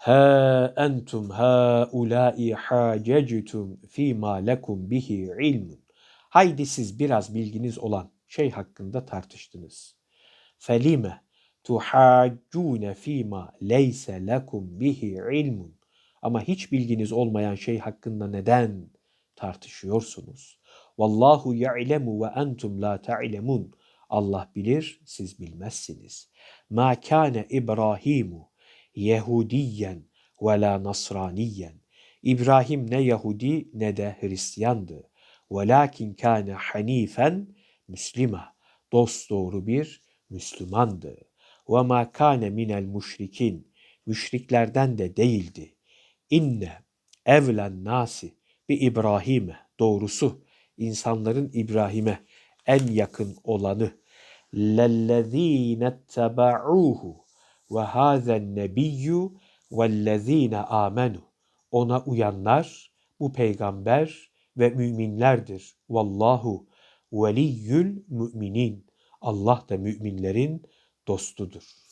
Ha entum haulâi hâcectum fîmâ lekum bihi ilmun. Haydi siz biraz bilginiz olan şey hakkında tartıştınız. Felime tuhaccune fîmâ leyse lekum bihi ilmun. Ama hiç bilginiz olmayan şey hakkında neden tartışıyorsunuz? Vallahu ya'lemu ve entum la ta'lemun. Allah bilir, siz bilmezsiniz. Ma kana İbrahimu Yehudiyen ve la Nasraniyen. İbrahim ne Yahudi ne de Hristiyandı. Velakin kâne hanifen Müslima. Dost doğru bir Müslümandı. Ve ma kâne minel müşrikin. Müşriklerden de değildi. İnne evlen nasi bi İbrahim'e doğrusu insanların İbrahim'e en yakın olanı lellezîne teba'uhu ve hâzen nebiyyü vellezîne amenu. Ona uyanlar bu peygamber ve müminlerdir. Vallahu veliyyül müminin. Allah da müminlerin dostudur.